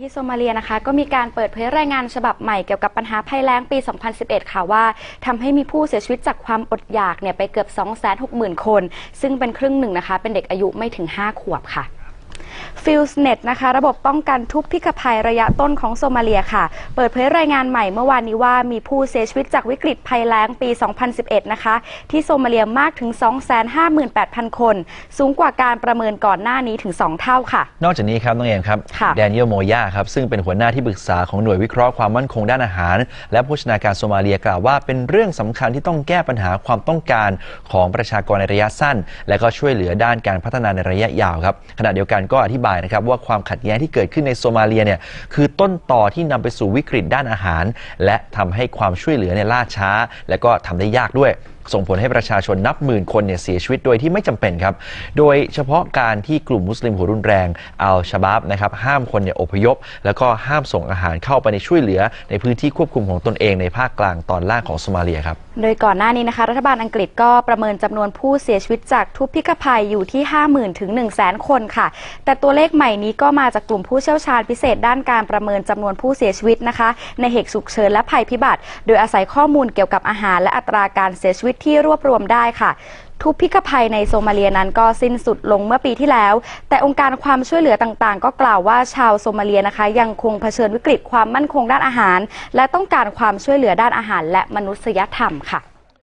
ที่โซมาเลียนะคะก็มีการเปิดเผยรายงานฉบับใหม่เกี่ยวกับปัญหาภัยแล้งปี 2011 ค่ะว่าทำให้มีผู้เสียชีวิตจากความอดอยากเนี่ยไปเกือบ 260,000 คน ซึ่งเป็นครึ่งหนึ่งนะคะ เป็นเด็กอายุไม่ถึง 5 ขวบค่ะ ฟิลส์เน็ตนะคะ ระบบป้องกันทุพพิฆภัยระยะต้นของโซมาเลียค่ะ เปิดเผยรายงานใหม่เมื่อวานนี้ว่ามีผู้เสียชีวิตจากวิกฤตภัยแล้งปี 2011 นะคะ ที่โซมาเลียมากถึง 258,000 คน สูงกว่าการประเมินก่อนหน้านี้ถึง 2 เท่าค่ะ นอกจากนี้ครับน้องเอมครับค่ะแดเนียลโมยาครับซึ่งเป็นหัวหน้าที่ปรึกษาของหน่วยวิเคราะห์ความมั่นคงด้านอาหาร และโภชนาการโซมาเลียกล่าวว่า เป็นเรื่องสำคัญที่ต้องแก้ปัญหาความต้องการของประชากรในระยะสั้น และก็ช่วยเหลือด้านการพัฒนาในระยะยาวครับขณะเดียวกันก็อธิบายนะครับว่าความขัดแย้งที่เกิดขึ้นในโซมาเลียเนี่ยคือต้นต่อที่นำไปสู่วิกฤตด้านอาหาร และทำให้ความช่วยเหลือเนี่ยล่าช้า และก็ทำได้ยากด้วย ส่งผลให้ประชาชนนับหมื่นคนเนี่ยเสียชีวิตโดยที่ไม่จำเป็นครับ โดยเฉพาะการที่กลุ่มมุสลิมหัวรุนแรงอัลชาบาบนะครับห้ามคนเนี่ยอพยพ แล้วก็ห้ามส่งอาหารเข้าไปในช่วยเหลือ ในพื้นที่ควบคุมของตนเองในภาคกลางตอนล่างของโซมาเลียครับ โดยก่อนหน้านี้นะคะ รัฐบาลอังกฤษก็ประเมินจำนวนผู้เสียชีวิตจากทุพพิฆภัยอยู่ที่ 50,000ถึง1 0 0 0 0แคนค่ะ แต่ตัวเลขใหม่นี้ก็มาจากกลุ่มผู้เชี่ยวชาญพิเศษด้านการประเมินจำนวนผู้เสียชีวิตนะคะ ในเหตุฉุกเฉินและภัยพิบัติ โดยอาศัยข้อมูลเกี่ยวกับอาหารและอัตราการเสียชีวิตที่รวบรวมได้ค่ะ ทุพพิกภัยในโซมาเลียนั้นก็สิ้นสุดลงเมื่อปีที่แล้ว แต่องค์การความช่วยเหลือต่างๆ ก็กล่าวว่าชาวโซมาเลียนะคะ ยังคงเผชิญวิกฤตความมั่นคงด้านอาหาร และต้องการความช่วยเหลือด้านอาหารและมนุษยธรรมค่ะ